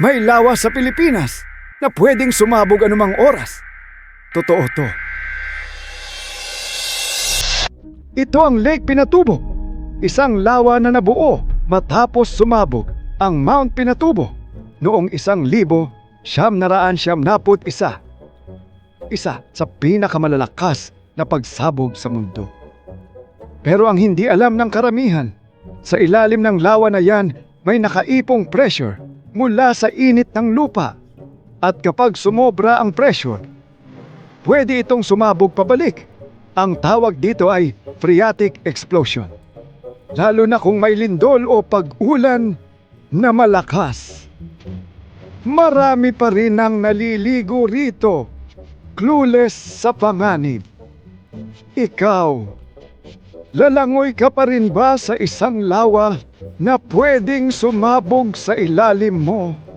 May lawa sa Pilipinas na pwedeng sumabog anumang oras. Totoo to. Ito ang Lake Pinatubo, isang lawa na nabuo matapos sumabog ang Mount Pinatubo noong isang libo siyam naraan siyam naput isa. Isa sa pinakamalalakas na pagsabog sa mundo. Pero ang hindi alam ng karamihan, sa ilalim ng lawa na yan may nakaipong pressure mula sa init ng lupa. At kapag sumobra ang pressure, pwede itong sumabog pabalik. Ang tawag dito ay phreatic explosion. Lalo na kung may lindol o pag-ulan na malakas. Marami pa rin ang naliligo rito, clueless sa panganib. Ikaw, lalangoy ka pa rin ba sa isang lawa na pwedeng sumabog sa ilalim mo?